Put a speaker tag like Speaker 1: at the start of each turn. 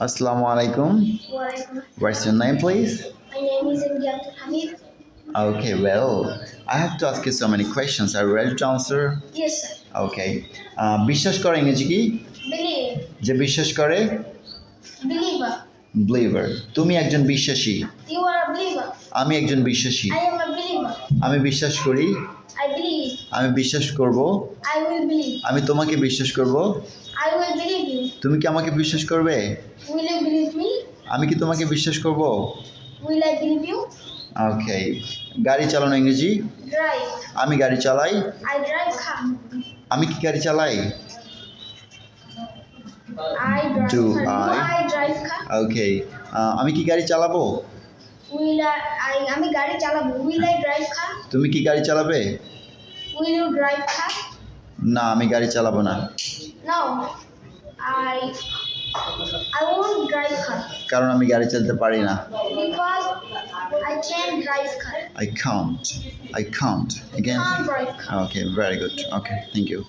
Speaker 1: Assalamu alaikum. What's your name, please?
Speaker 2: My name is Abdul Hamid.
Speaker 1: Okay, well, I have to ask you so many questions. Are you ready to answer?
Speaker 2: Yes, sir.
Speaker 1: Okay. Uh, বিশ্বাস করে ইংরেজি কি
Speaker 2: Believe.
Speaker 1: যে বিশ্বাস করে
Speaker 2: Believer.
Speaker 1: ব্লিভার তুমি একজন বিশ্বাসী
Speaker 2: You are a believer.
Speaker 1: আমি একজন বিশ্বাসী
Speaker 2: I am a believer.
Speaker 1: আমি বিশ্বাস করি
Speaker 2: I believe.
Speaker 1: আমি বিশ্বাস করব
Speaker 2: I will believe.
Speaker 1: আমি তোমাকে বিশ্বাস করব
Speaker 2: I will believe.
Speaker 1: তুমি কি আমাকে বিশ্বাস করবে? আমি কি তোমাকে বিশ্বাস করব? ওকে গাড়ি চালানো ইংরেজি? আমি গাড়ি চালাই। আমি কি গাড়ি চালাই? ওকে uh, আমি কি গাড়ি চালাবো?
Speaker 2: গাড়ি চালাবো।
Speaker 1: তুমি কি গাড়ি চালাবে? না আমি গাড়ি চালাবো না।
Speaker 2: I I won't drive car
Speaker 1: কারণ আমি গাড়ি চালাতে পারি না
Speaker 2: because I can't drive car.
Speaker 1: I can't I can't again
Speaker 2: Can't drive car.
Speaker 1: okay very good okay thank you